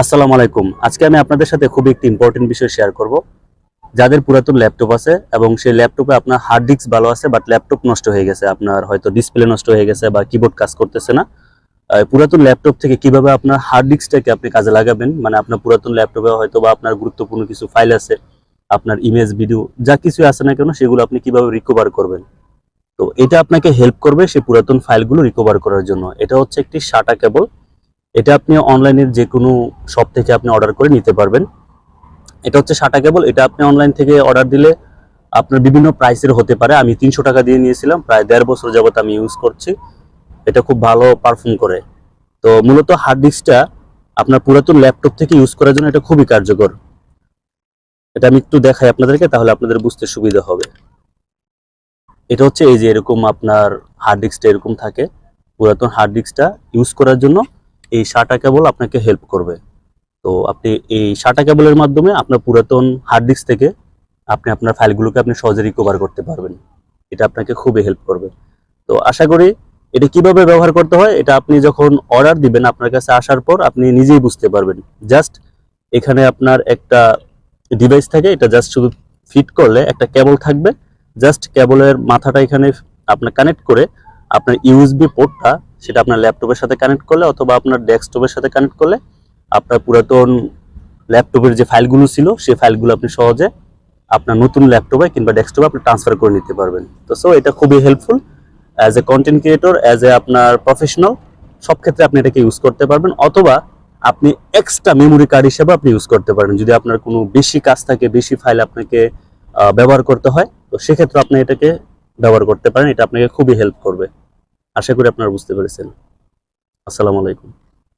আসসালামু আলাইকুম। আজকে আমি আপনাদের সাথে খুব একটি ইম্পর্টেন্ট বিষয় শেয়ার করব। যাদের পুরাতন ল্যাপটপ আছে এবং সেই ল্যাপটপে আপনার হার্ড ডিস্ক ভালো আছে বাট ল্যাপটপ নষ্ট হয়ে গেছে, আপনার হয়তো ডিসপ্লে নষ্ট হয়ে গেছে বা কিবোর্ড কাজ করতেছে না। পুরাতন ল্যাপটপ থেকে কীভাবে আপনার হার্ড ডিস্কটাকে আপনি কাজে লাগাবেন? মানে আপনার পুরাতন ল্যাপটপে হয়তো বা আপনার গুরুত্বপূর্ণ কিছু ফাইল আছে, আপনার ইমেজ ভিডিও যা কিছু আছে না কেন, সেগুলো আপনি কীভাবে রিকভার করবেন? তো এটা আপনাকে হেল্প করবে সেই পুরাতন ফাইলগুলো রিকভার করার জন্য। এটা হচ্ছে একটি শাটা কেবল এটা আপনি অনলাইনের যে কোনো শপ থেকে আপনি অর্ডার করে নিতে পারবেন। এটা হচ্ছে সাটা কেবল এটা আপনি অনলাইন থেকে অর্ডার দিলে আপনার বিভিন্ন প্রাইসের হতে পারে। আমি তিনশো টাকা দিয়ে নিয়েছিলাম, প্রায় দেড় বছর যাবত আমি ইউজ করছি। এটা খুব ভালো পারফর্ম করে। তো মূলত হার্ড ডিস্কটা আপনার পুরাতন ল্যাপটপ থেকে ইউজ করার জন্য এটা খুবই কার্যকর। এটা আমি একটু দেখাই আপনাদেরকে, তাহলে আপনাদের বুঝতে সুবিধা হবে। এটা হচ্ছে এই যে এরকম আপনার হার্ড ডিস্কটা এরকম থাকে। পুরাতন হার্ড ডিস্কটা ইউজ করার জন্য এই শাটা কেবল আপনাকে হেল্প করবে। তো আপনি এই শাটা কেবলের মাধ্যমে আপনার পুরাতন হার্ড ডিস্ক থেকে আপনি আপনার ফাইলগুলোকে আপনি সহজে রিকভার করতে পারবেন। এটা আপনাকে খুবই হেল্প করবে। তো আশা করি এটা কীভাবে ব্যবহার করতে হয়, এটা আপনি যখন অর্ডার দিবেন আপনার কাছে আসার পর আপনি নিজেই বুঝতে পারবেন। জাস্ট এখানে আপনার একটা ডিভাইস থাকে, এটা জাস্ট শুধু ফিট করলে একটা কেবল থাকবে। জাস্ট কেবলের মাথাটা এখানে আপনার কানেক্ট করে আপনার ইউএসবি পোর্টটা সেটা আপনার ল্যাপটপের সাথে কানেক্ট করলে অথবা আপনার ডেস্কটপের সাথে কানেক্ট করলে আপনার পুরাতন ল্যাপটপের যে ফাইলগুলো ছিল, সেই ফাইলগুলো আপনি সহজে আপনার নতুন ল্যাপটপে কিংবা ডেস্কটপে আপনি ট্রান্সফার করে নিতে পারবেন। তো সো এটা খুবই helpful as a content creator as a আপনার প্রফেশনাল সব ক্ষেত্রে আপনি এটাকে ইউজ করতে পারবেন অথবা আপনি এক্সট্রা মেমোরি কার্ড হিসেবে আপনি ইউজ করতে পারেন যদি আপনার কোনো বেশি কাজ থাকে, বেশি ফাইল আপনাকে ব্যবহার করতে হয়, তো সেক্ষেত্রে আপনি এটাকে ব্যবহার করতে পারেন, এটা আপনাকে খুবই হেল্প করবে। আশা করি আপনারা বুঝতে পেরেছেন। আসসালামু আলাইকুম।